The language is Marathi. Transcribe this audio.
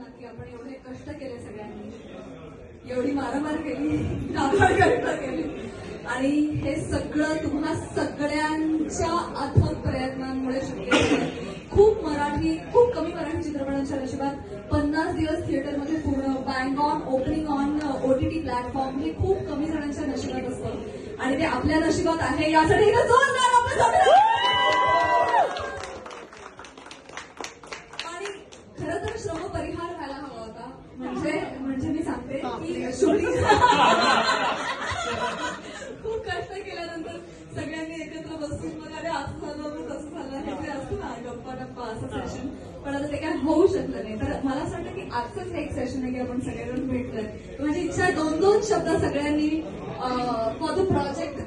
ना की आपण एवढे कष्ट केले सगळ्यांनी. एवढी मारामार केली कष्ट आणि हे सगळं तुम्हा सगळ्यांच्या अथक प्रयत्नांमुळे शक्य खूप मराठी खूप कमी मराठी चित्रपटांच्या नशिबात पन्नास दिवस थिएटरमध्ये पूर्ण bank on opening on OTT platform हे खूप कमी जणांच्या नशिबात असतं. आणि ते आपल्या नशिबात आहे यासाठी आणि तर श्रम सांगते की शूटिंग खूप कष्ट केल्यानंतर सगळ्यांनी एकत्र बसून मग अरे असं झालं मग तसं झालं हे जे असतं ना गप्पा टप्पा असं सेशन पण आता ते काय होऊ शकलं नाही. तर मला असं वाटतं की आजचंच एक सेशन आहे की आपण सगळेजण भेटलोय. माझी इच्छा दोन दोन शब्द सगळ्यांनी फॉर द प्रोजेक्ट